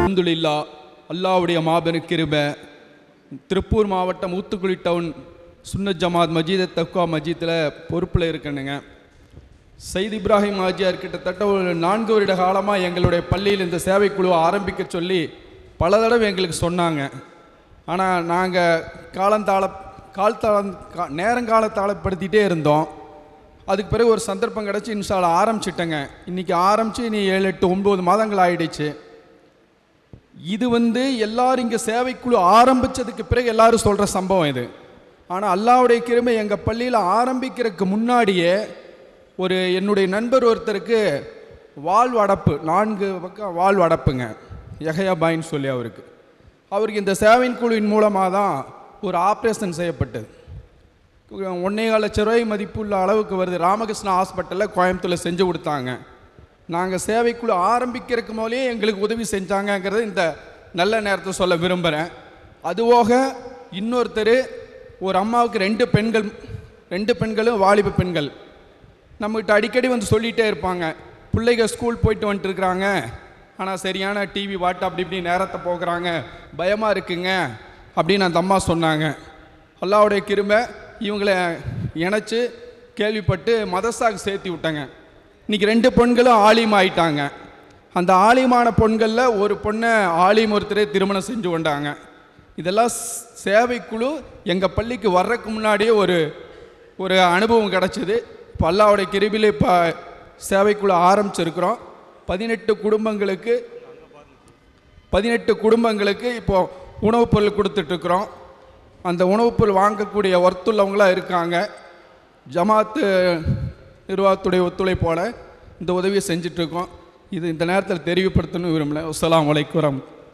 அலமதுல்லா அல்லாவுடைய மாபெரும் கிருப திருப்பூர் மாவட்டம் ஊத்துக்குழி டவுன் சுன்ன ஜமாத் மஜீத தக்வா மஜீத்தில் பொறுப்பில் இருக்கணுங்க சயித் இப்ராஹிம் ஆஜியார் கிட்டத்தட்ட ஒரு நான்கு வருட காலமாக எங்களுடைய பள்ளியில் இந்த சேவைக்குழுவை ஆரம்பிக்க சொல்லி பல தடவை எங்களுக்கு சொன்னாங்க. ஆனால் நாங்கள் காலந்தாள கால்தாளம் கா நேரங்காலத்தாளப்படுத்திகிட்டே இருந்தோம். அதுக்கு பிறகு ஒரு சந்தர்ப்பம் கிடச்சி இன்ஷால ஆரம்பிச்சிட்டேங்க. இன்றைக்கி ஆரம்பித்து இனி ஏழு எட்டு ஒம்பது மாதங்கள் ஆயிடுச்சு. இது வந்து எல்லாரும் இங்கே சேவைக்குழு ஆரம்பிச்சதுக்கு பிறகு எல்லாரும் சொல்கிற சம்பவம் இது. ஆனால் அல்லாவுடைய கிருமை எங்கள் பள்ளியில் ஆரம்பிக்கிறதுக்கு முன்னாடியே ஒரு என்னுடைய நண்பர் ஒருத்தருக்கு வாழ்வு அடப்பு நான்கு பக்கம் வாழ்வு அடப்புங்க யஹயா சொல்லி அவருக்கு. அவருக்கு இந்த சேவையின் குழுவின் மூலமாக தான் ஒரு ஆப்ரேஷன் செய்யப்பட்டது. ஒன்னே கால சிறுவை மதிப்புள்ள அளவுக்கு வருது. ராமகிருஷ்ணா ஹாஸ்பிட்டலில் கோயம்புத்தூரில் செஞ்சு கொடுத்தாங்க. நாங்கள் சேவைக்குழு ஆரம்பிக்கிறதுக்கு போதே எங்களுக்கு உதவி செஞ்சாங்கங்கிறத இந்த நல்ல நேரத்தை சொல்ல விரும்புகிறேன் அதுபோக இன்னொருத்தர் ஒரு அம்மாவுக்கு ரெண்டு பெண்கள் ரெண்டு பெண்களும் வாலிப பெண்கள். நம்மகிட்ட அடிக்கடி வந்து சொல்லிகிட்டே இருப்பாங்க. பிள்ளைங்க ஸ்கூல் போயிட்டு வந்துட்டு இருக்கிறாங்க ஆனால் சரியான டிவி வாட்டு அப்படி இப்படி நேரத்தை போக்குறாங்க. பயமாக இருக்குங்க அப்படின்னு அந்த அம்மா சொன்னாங்க. அல்லாவுடைய கிருபை இவங்களை இணைச்சி கேள்விப்பட்டு மதசாக்கு சேர்த்து விட்டாங்க. இன்னைக்கு ரெண்டு பெண்களும் ஆலிம் ஆயிட்டாங்க. அந்த ஆலிமான பெண்களில் ஒரு பொண்ணை ஆலிம் ஒருத்தரே திருமணம் செஞ்சு கொண்டாங்க. இதெல்லாம் சேவைக்குழு எங்கள் பள்ளிக்கு வர்றதுக்கு முன்னாடியே ஒரு ஒரு அனுபவம் கிடச்சிது. இப்போ அல்லாவுடைய கிருபியில் இப்போ சேவைக்குழு ஆரம்பிச்சிருக்கிறோம். பதினெட்டு குடும்பங்களுக்கு பதினெட்டு குடும்பங்களுக்கு இப்போ உணவுப் பொருள் கொடுத்துட்ருக்குறோம். அந்த உணவுப் பொருள் வாங்கக்கூடிய ஒர்த்துள்ளவங்களாம் இருக்காங்க. ஜமாத்து நிர்வாகத்துடைய ஒத்துழைப்போட இந்த உதவியை செஞ்சிட்ருக்கோம். இது இந்த நேரத்தில் தெரிவுபடுத்தணும் விரும்பல. அஸ்லாம் வலைக்குரம்